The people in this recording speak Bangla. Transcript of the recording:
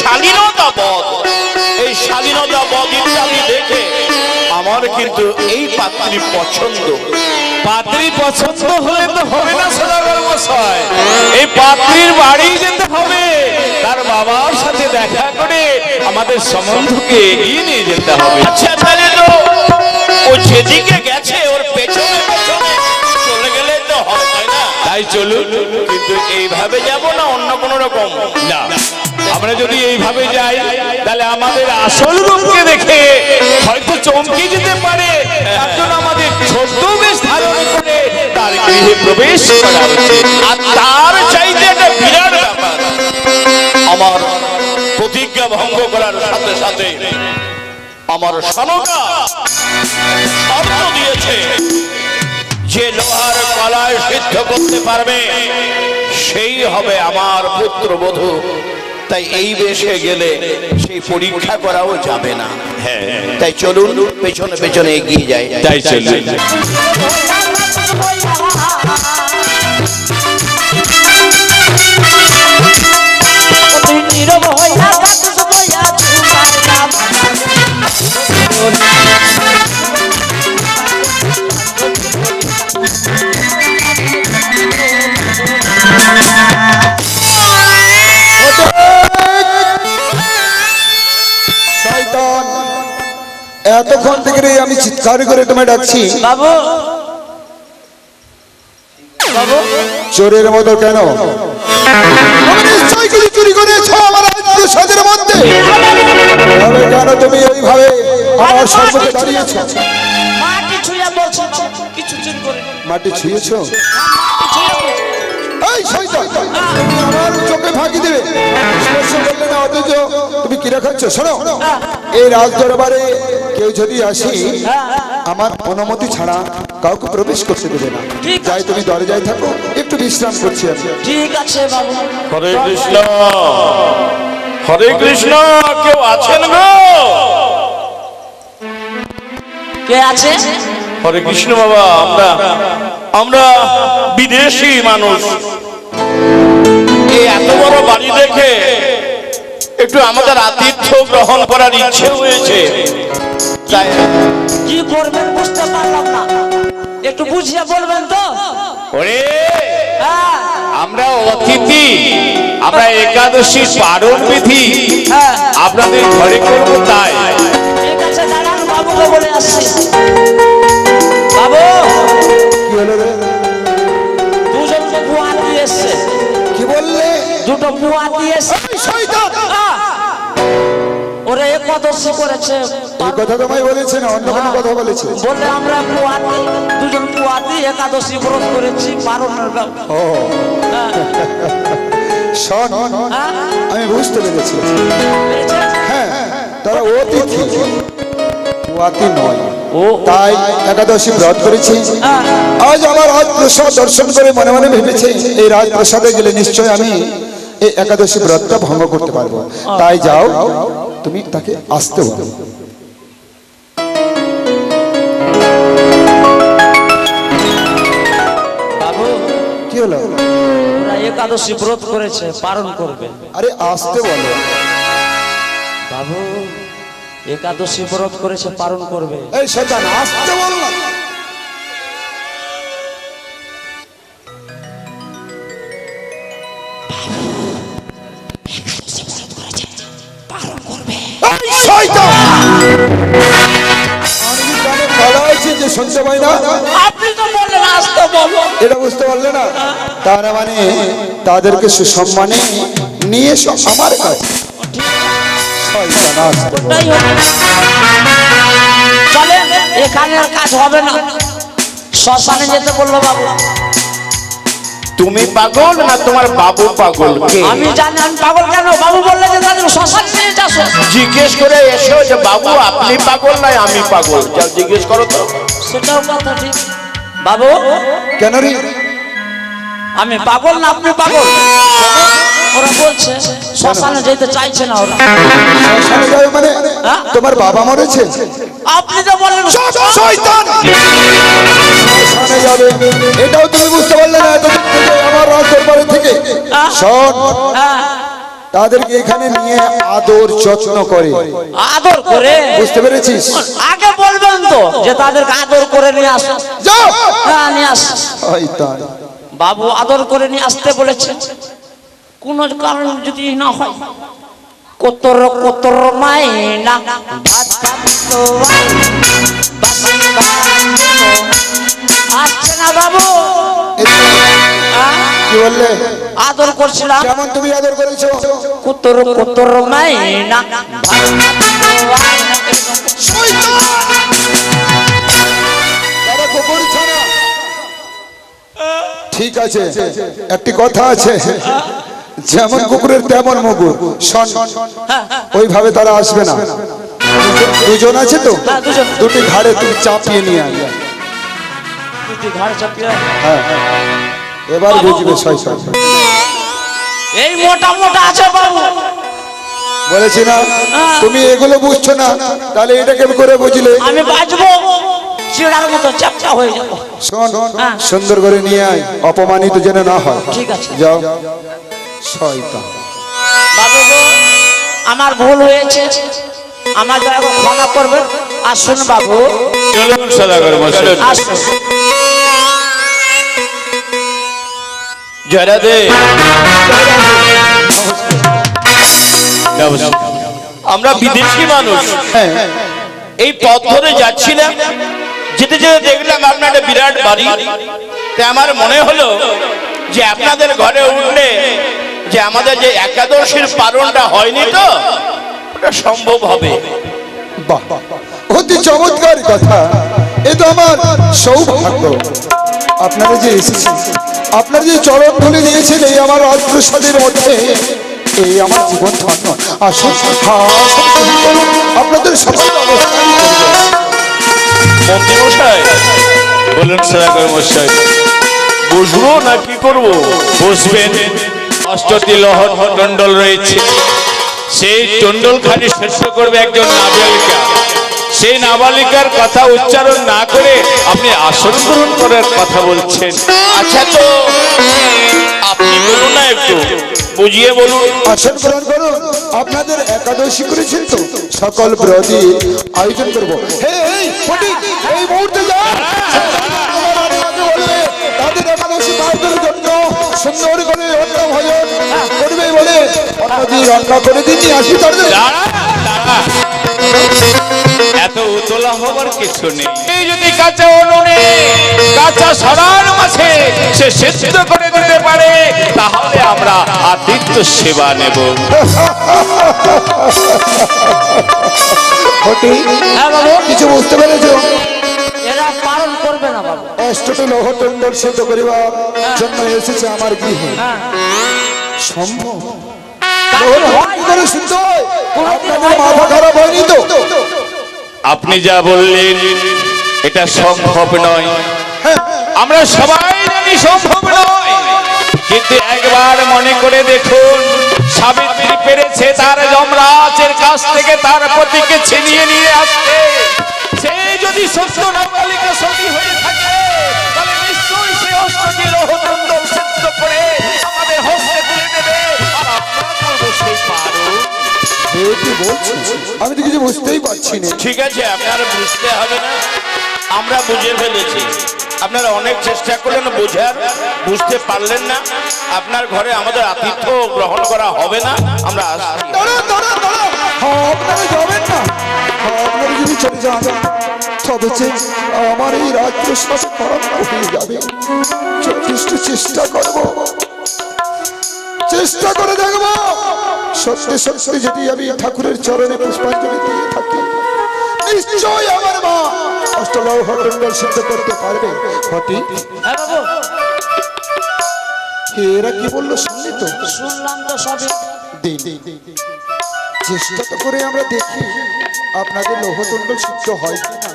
শালীনতা বধ এই শালীনতা বধ ইত্যাদি দেখে আমার কিন্তু এই পাত্রী পছন্দ। পাত্রী পছন্দ হলে তো হবে না সদাগর মশাই। এই পাত্রীর বাড়ি যেতে হবে। তার বাবার সাথে দেখা করে আমাদের সম্বন্ধকে এগিয়ে নিয়ে যেতে হবে। আচ্ছা তাহলে তো ও যেদিকে গেছে ওর পেছনে পেছনে চলে গেলে তো হবে তাই না। তাই চলুন। কিন্তু এইভাবে যাব না অন্য কোন রকম। না। আমরা যদি এইভাবে যাই, তাহলে আমাদের আসল রূপকে দেখে হয়তো চমকে যেতে পারে। জন্য আমাদের ছদ্মবেশ ধারণ করে তার গৃহে প্রবেশ আর তার চাইতে একটা বিরাট ব্যাপার, আমার প্রতিজ্ঞা ভঙ্গ করার সাথে সাথে আমার সনকা শর্ত দিয়েছে, যে লোহার কলায় সিদ্ধ করতে পারবে, সেই হবে আমার পুত্রবধূ। তাই এই বেশে গেলে সেই পরীক্ষা করাও যাবে না। হ্যাঁ। তাই চলুন পেছনে পেছনে এগিয়ে যায় তাই চলুন। এতক্ষণ থেকে আমি চিৎকার করে তোমায় ডাকছি। বাবু। চোরের মতো কেন? তুমি নিশ্চয়ই কিছু চুরি করেছ আমার আত্মীয় মধ্যে। তবে কেন তুমি এইভাবে আমার সর্বকে দাঁড়িয়েছ? মাটি ছুঁয়া বলছো কিছু চুরি করে মাটি ছুঁয়েছো? এই শয়তান আমার চোখে ফাঁকি দেবে। স্পর্শ না অথচ তুমি কি রাখাচ্ছ শোনো। এই রাজ দরবারে কেউ যদি আসি আমার অনুমতি ছাড়া কাউকে প্রবেশ করতে দেবে না। ঠিক যাই তুমি দরজায় থাকো একটু বিশ্রাম করছি আমি। ঠিক আছে বাবু। হরে কৃষ্ণ। হরে কৃষ্ণ। কেউ আছেন গো? কে আছে? হরে কৃষ্ণ বাবা আমরা আমরা বিদেশি মানুষ। এই এত বড় বাড়ি দেখে একটু আমাদের আতিথ্য গ্রহণ করার ইচ্ছে হয়েছে। তাই কি করবেন বুঝতে পারলাম না। একটু বুঝিয়ে বলবেন তো? ওরে হ্যাঁ। আমরা অতিথি আমরা একাদশী পারণ বিধি হ্যাঁ। আপনাদের ঘরে করব তাই। ঠিক আছে দাঁড়ান বাবুকে বলে আসছি। বাবু! কি হলো রে? দুজন তো বুয়া দিয়ে এসছে। কি বললে? দুটো বুয়া দিয়ে এসছে। এই শয়তান! ওরা একদশী করেছে। এই কথা তোমায় বলেছে না অন্য কোনো কথা বলেছে। বলে আমরা পুয়াতি দুজন পুয়াতি একাদশী ব্রত করেছি। ও। হ্যাঁ, শোন আমি বুঝতে পেরেছি? হ্যাঁ তারা অতিথি। অতি নয়। ও তাই একাদশী ব্রত করেছি। আজ আমার রাজপ্রসাদ দর্শন করে মনে মনে ভেবেছে এই রাজপ্রসাদে গেলে নিশ্চয় আমি এই একাদশী ব্রতটা ভঙ্গ করতে পারব। তাই যাও তুমি তাকে আসতে বলো। একাদশী ব্রত করেছে পালন করবে। আরে আসতে বলো। বাবু একাদশী ব্রত করেছে পালন করবে। এই শয়তান আসতে বল না। যে শুনতে পাই না। আপনি তো বললেন আসতে বলো। এটা বুঝতে পারলে না? তার মানে তাদেরকে সুসম্মানে নিয়ে এসো আমার কাছে। শয়তান আসতে বল। ওটাই হবে চলেন এখানে আর কাজ হবে না। শ্মশানে যেতে বলল বাবু। তুমি পাগল না তোমার বাবু পাগল? আমি জানি আমি পাগল কেন? বাবু বললে যে তাদের শ্মশানে নিয়ে যাসো জিজ্ঞেস করে এসো যে বাবু আপনি পাগল নাই আমি পাগল? যাও জিজ্ঞেস করো তো। সেটাও কথা ঠিক। বাবু? কেন রে? আমি পাগল না আপনি পাগল? ওরা বলছে শ্মশানে যেতে চাইছে না ওরা। শ্মশানে যাবে মানে? হ্যাঁ? তোমার বাবা মরেছে? আপনি তো বললেন শয়তান! শ্মশানে যাবে। এটাও তুমি বুঝতে পারলে না থেকে আমার রাজ দরবারে থেকে। হ্যাঁ? শোন হ্যাঁ, তাদেরকে এখানে নিয়ে আদর যত্ন করে। আদর করে? বুঝতে পেরেছিস? আগে বলবেন তো যে তাদেরকে আদর করে নিয়ে আসো। যাও! হ্যাঁ নিয়ে আস। তাই বাবু আদর করে নিয়ে আসতে বলেছে। কোন কারণ যদি না হয় কতর কতর ভাঙবো। আসছে না বাবু? কি বললে? আদর করছিলাম। তুমি আদর করেছ? কতর কতর মাইনা ভাত ঠিক আছে একটি কথা আছে। যেমন কুকুরের তেমন মুগুর হ্যাঁ, হ্যাঁ, ওইভাবে তারা আসবে না। দুজন আছে তো? হ্যাঁ, দুটি ঘাড়ে তুমি চাপিয়ে নিয়ে দুটি ঘাড় হ্যাঁ এবার বুঝবে এই মোটা মোটা আছে বাবু। বলেছি না তুমি এগুলো বুঝছ না তাহলে এটাকে করে বুঝলে। আমি বাঁচবো। চিড়ার মতো হয়ে যাব। শোন হ্যাঁ। সুন্দর করে নিয়ে আয় অপমানিত যেন না হয়। ঠিক আছে। যাও। শয়তান। বাবু আমার ভুল হয়েছে। আমার দয়া করে ক্ষমা করবেন আসুন বাবু। চলুন সদাগর মশাই। আসুন। জয়রাধে নমস্কার। আমরা বিদেশি মানুষ। হ্যাঁ। এই পথ ধরে যাচ্ছিলাম যেতে যেতে দেখলাম আপনার একটা বিরাট বাড়ি। তাই আমার মনে হলো যে আপনাদের ঘরে উঠলে যে আমাদের যে একাদশীর পালনটা হয়নি তো, ওটা সম্ভব হবে। অতি চমৎকার কথা। এ তো আমার সৌভাগ্য। আপনারা যে এসেছেন, আপনারা যে চরণ ধরে দিয়েছেন এই আমার রাজপ্রসাদের মধ্যে, এই আমার জীবন ধন্য আসুন আপনাদের সকল অবস্থা আমি করব। মন্ত্রী মশাই? বললেন সদাগর মশাই। বুঝব না কি করব? বসবেন অষ্টটি লহর টন্ডল রয়েছে। সেই টন্ডল খানি শেষ করবে একজন নাবালিকা সেই নাবালিকার কথা উচ্চারণ না করে আপনি আসন গ্রহণ করার কথা বলছেন। আচ্ছা তো আপনি বলুন না একটু বুঝিয়ে বলুন। আসন গ্রহণ করুন আপনাদের একাদশী করেছেন তো সকল ব্রতী আয়োজন করব। হে এই মুহূর্তে তাদের একাদশী পালনের জন্য সুন্দর করে অন্ন ভজন করবে বলে অন্নদিন রান্না করে দিন আসি তাদের। উতলা হবার কিছু নেই। যদি কাঁচা উনুনে কাঁচা সরার মাঝে সে সেদ্ধ করে দিতে পারে তাহলে আমরা আতিথ্য সেবা নেব। হ্যাঁ কিছু বুঝতে পেরেছ? এরা পালন করবে না বাবু। অষ্টটি লৌহটন্ডল সিদ্ধ করিবার জন্য এসেছে আমার গৃহে। হ্যাঁ। সম্ভব। তাহলে হয়। কি করে সিদ্ধ আপনাদের মাথা খারাপ হয়নি তো? আপনি যা বললেন, এটা সম্ভব নয়। আমরা সবাই জানি সম্ভব নয়। কিন্তু একবার মনে করে দেখুন, সাবিত্রী পেরেছে তার যমরাজের কাছ থেকে তার পতিকে ছিনিয়ে নিয়ে আসতে। সে যদি সত্য নাবালিকা সতী হয়ে থাকে কি বলছো। আমি তো কিছু বুঝতেই পারছি না। ঠিক আছে আপনারা বুঝতে হবে না। আমরা বুঝে ফেলেছি। আপনারা অনেক চেষ্টা করলেন বোঝার বুঝতে পারলেন না। আপনার ঘরে আমাদের আতিথ্য গ্রহণ করা হবে না। আমরা। হ্যাঁ, আপনারা যাবেন না। হ্যাঁ, আপনারা যদি চলে যান তবে আমার এই রাজ্য শাসন হয়ে যাবে। যথেষ্ট চেষ্টা করব। চেষ্টা করে দেখব। সত্যি সত্যি যদি আমি ঠাকুরের চরণে পুষ্পাঞ্জলি দিয়ে থাকি নিশ্চয় আমার মা অষ্টলৌহ মণ্ডল সিদ্ধ করতে পারবে। ঘটি হ্যাঁ এরা কি বলল শুনলি তো? শুনলাম চেষ্টা তো করে আমরা দেখি আপনাদের লৌহদণ্ড সিদ্ধ হয় কিনা।